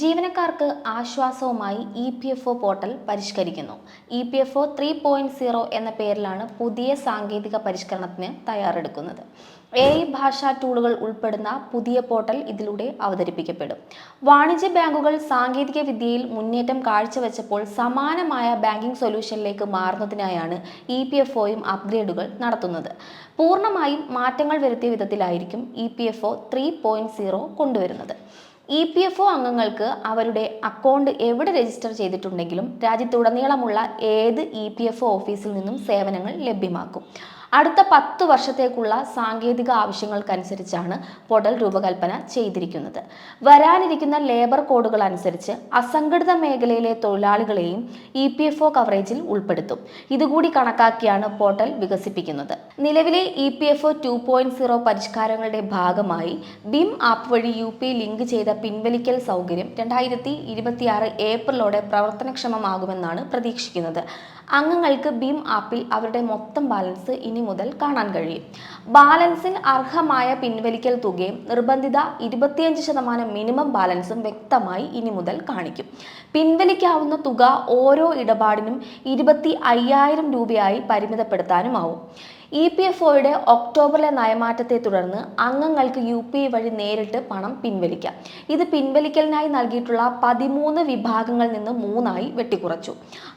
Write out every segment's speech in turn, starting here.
ജീവനക്കാർക്ക് ആശ്വാസവുമായി E P F O portal പരിഷ്കരിക്കുന്നു. E P F O three point zero എന്ന പേരിലാണ് പുതിയ സാങ്കേതിക പരിഷ്കരണത്തിന് തയ്യാറെടുക്കുന്നത്. എ ഐ ഭാഷാ ടൂളുകൾ ഉൾപ്പെടുന്ന പുതിയ പോർട്ടൽ ഇതിലൂടെ അവതരിപ്പിക്കപ്പെടും. വാണിജ്യ ബാങ്കുകൾ സാങ്കേതിക വിദ്യയിൽ മുന്നേറ്റം കാഴ്ചവെച്ചപ്പോൾ സമാനമായ ബാങ്കിംഗ് സൊല്യൂഷനിലേക്ക് മാറുന്നതിനായാണ് ഇ പി എഫ് ഒയും അപ്ഗ്രേഡുകൾ നടത്തുന്നത്. പൂർണമായും മാറ്റങ്ങൾ വരുത്തിയ വിധത്തിലായിരിക്കും E P F O three point zero കൊണ്ടുവരുന്നത്. ഇ പി എഫ് ഒ അംഗങ്ങൾക്ക് അവരുടെ അക്കൗണ്ട് എവിടെ രജിസ്റ്റർ ചെയ്തിട്ടുണ്ടെങ്കിലും രാജ്യത്തുടനീളമുള്ള ഏത് ഇ പി എഫ് ഒ ഓഫീസിൽ നിന്നും സേവനങ്ങൾ ലഭ്യമാക്കും. അടുത്ത പത്ത് വർഷത്തേക്കുള്ള സാങ്കേതിക ആവശ്യങ്ങൾക്കനുസരിച്ചാണ് പോർട്ടൽ രൂപകൽപ്പന ചെയ്തിരിക്കുന്നത്. വരാനിരിക്കുന്ന ലേബർ കോഡുകൾ അനുസരിച്ച് അസംഘടിത മേഖലയിലെ തൊഴിലാളികളെയും ഇ പി എഫ് ഒ കവറേജിൽ ഉൾപ്പെടുത്തും. ഇതുകൂടി കണക്കാക്കിയാണ് പോർട്ടൽ വികസിപ്പിക്കുന്നത്. നിലവിലെ E P F O two point zero പരിഷ്കാരങ്ങളുടെ ഭാഗമായി ബിം ആപ്പ് വഴി യു പി ലിങ്ക് ചെയ്ത പിൻവലിക്കൽ സൗകര്യം രണ്ടായിരത്തി ഇരുപത്തിയാറ് ഏപ്രിലോടെ പ്രവർത്തനക്ഷമമാകുമെന്നാണ് പ്രതീക്ഷിക്കുന്നത്. അംഗങ്ങൾക്ക് ഭീം ആപ്പിൽ അവരുടെ മൊത്തം ബാലൻസ് ഇനി മുതൽ കാണാൻ കഴിയും. ബാലൻസിൽ അർഹമായ പിൻവലിക്കൽ തുകയും നിർബന്ധിത ഇരുപത്തിയഞ്ച് ശതമാനം മിനിമം ബാലൻസും വ്യക്തമായി ഇനി മുതൽ കാണിക്കും. പിൻവലിക്കാവുന്ന തുക ഓരോ ഇടപാടിനും ഇരുപത്തി അയ്യായിരം രൂപയായി പരിമിതപ്പെടുത്താനുമാവും. ഇ പി എഫ് ഒയുടെ ഒക്ടോബറിലെ നയമാറ്റത്തെ തുടർന്ന് അംഗങ്ങൾക്ക് യു പി ഐ വഴി നേരിട്ട് പണം പിൻവലിക്കാം. ഇത് പിൻവലിക്കലിനായി നൽകിയിട്ടുള്ള പതിമൂന്ന് വിഭാഗങ്ങളിൽ നിന്ന് മൂന്നായി വെട്ടിക്കുറച്ചു.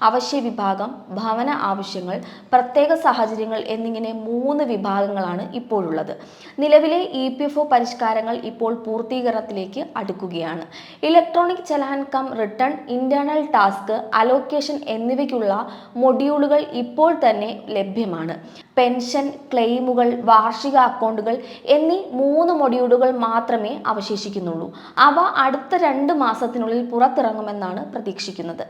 അവശ്യ വിഭാഗം ഭവന ആവശ്യങ്ങൾ പ്രത്യേക സാഹചര്യങ്ങൾ എന്നിങ്ങനെ മൂന്ന് വിഭാഗങ്ങളാണ് ഇപ്പോഴുള്ളത്. നിലവിലെ ഇ പി എഫ് ഒ പരിഷ്കാരങ്ങൾ ഇപ്പോൾ പൂർത്തീകരണത്തിലേക്ക് അടുക്കുകയാണ്. Electronic challan cum return internal task allocation എന്നിവയ്ക്കുള്ള മൊഡ്യൂളുകൾ ഇപ്പോൾ തന്നെ ലഭ്യമാണ്. പെൻഷൻ ക്ലെയിമുകൾ വാർഷിക അക്കൗണ്ടുകൾ എന്നീ മൂന്ന് മൊഡ്യൂളുകൾ മാത്രമേ അവശേഷിക്കുന്നുള്ളൂ. അവ അടുത്ത രണ്ട് മാസത്തിനുള്ളിൽ പുറത്തിറങ്ങുമെന്നാണ് പ്രതീക്ഷിക്കുന്നത്.